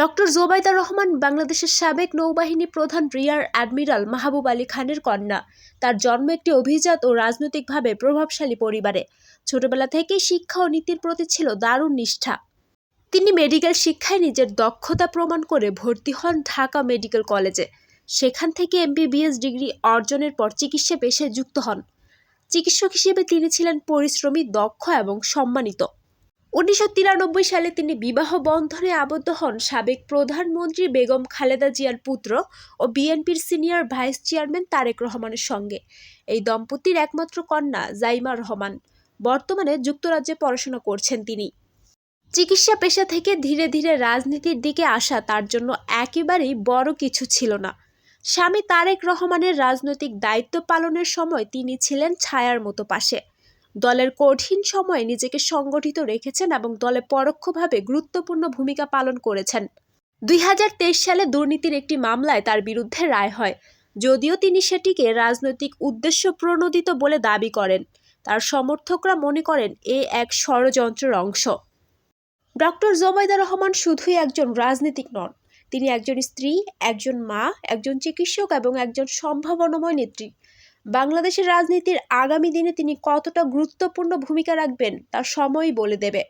Doctor Zubaida Rahman বাংলাদেশের সাবেক নৌবাহিনী প্রধান রিয়ার অ্যাডমিরাল মাহবুব আলী খানের কন্যা। তার জন্ম একটি অভিজাত ও রাজনৈতিকভাবে প্রভাবশালী পরিবারে। ছোটবেলা থেকেই শিক্ষা ও নীতির প্রতি ছিল দারুণ নিষ্ঠা। তিনি মেডিকেল শিক্ষায় নিজের দক্ষতা প্রমাণ করে ভর্তি হন ঢাকা মেডিকেল কলেজে। সেখান থেকে এমবিবিএস ডিগ্রি অর্জনের পর চিকিৎসা পেশায় যুক্ত হন। চিকিৎসক হিসেবে তিনি ছিলেন পরিশ্রমী, দক্ষ এবং সম্মানিত। উনিশশো তিরানব্বই সালে তিনি বিবাহ বন্ধনে আবদ্ধ হন সাবেক প্রধানমন্ত্রী বেগম খালেদা জিয়ার পুত্র ও বিএনপির সিনিয়র ভাইস চেয়ারম্যান তারেক রহমানের সঙ্গে। এই দম্পতির একমাত্র কন্যা জাইমা রহমান। বর্তমানে যুক্তরাজ্যে পড়াশোনা করছেন তিনি। চিকিৎসা পেশা থেকে ধীরে ধীরে রাজনীতির দিকে আসা তার জন্য একেবারেই বড় কিছু ছিল না। স্বামী তারেক রহমানের রাজনৈতিক দায়িত্ব পালনের সময় তিনি ছিলেন ছায়ার মতো পাশে। দলের কঠিন সময়ে নিজেকে সংগঠিত রেখেছেন এবং দলে পরোক্ষভাবে গুরুত্বপূর্ণ ভূমিকা পালন করেছেন। দুই হাজার তেইশ সালে দুর্নীতির একটি মামলায় তার বিরুদ্ধে রায় হয়। যদিও তিনি সেটিকে রাজনৈতিক উদ্দেশ্য প্রণোদিত বলে দাবি করেন, তার সমর্থকরা মনে করেন এ এক ষড়যন্ত্রের অংশ। ডক্টর জোবাইদা রহমান শুধুই একজন রাজনীতিক নন, তিনি একজন স্ত্রী, একজন মা, একজন চিকিৎসক এবং একজন সম্ভাবনাময় নেত্রী। বাংলাদেশের রাজনীতির আগামী দিনে তিনি কতটা গুরুত্বপূর্ণ ভূমিকা রাখবেন তা সময়ই বলে দেবে।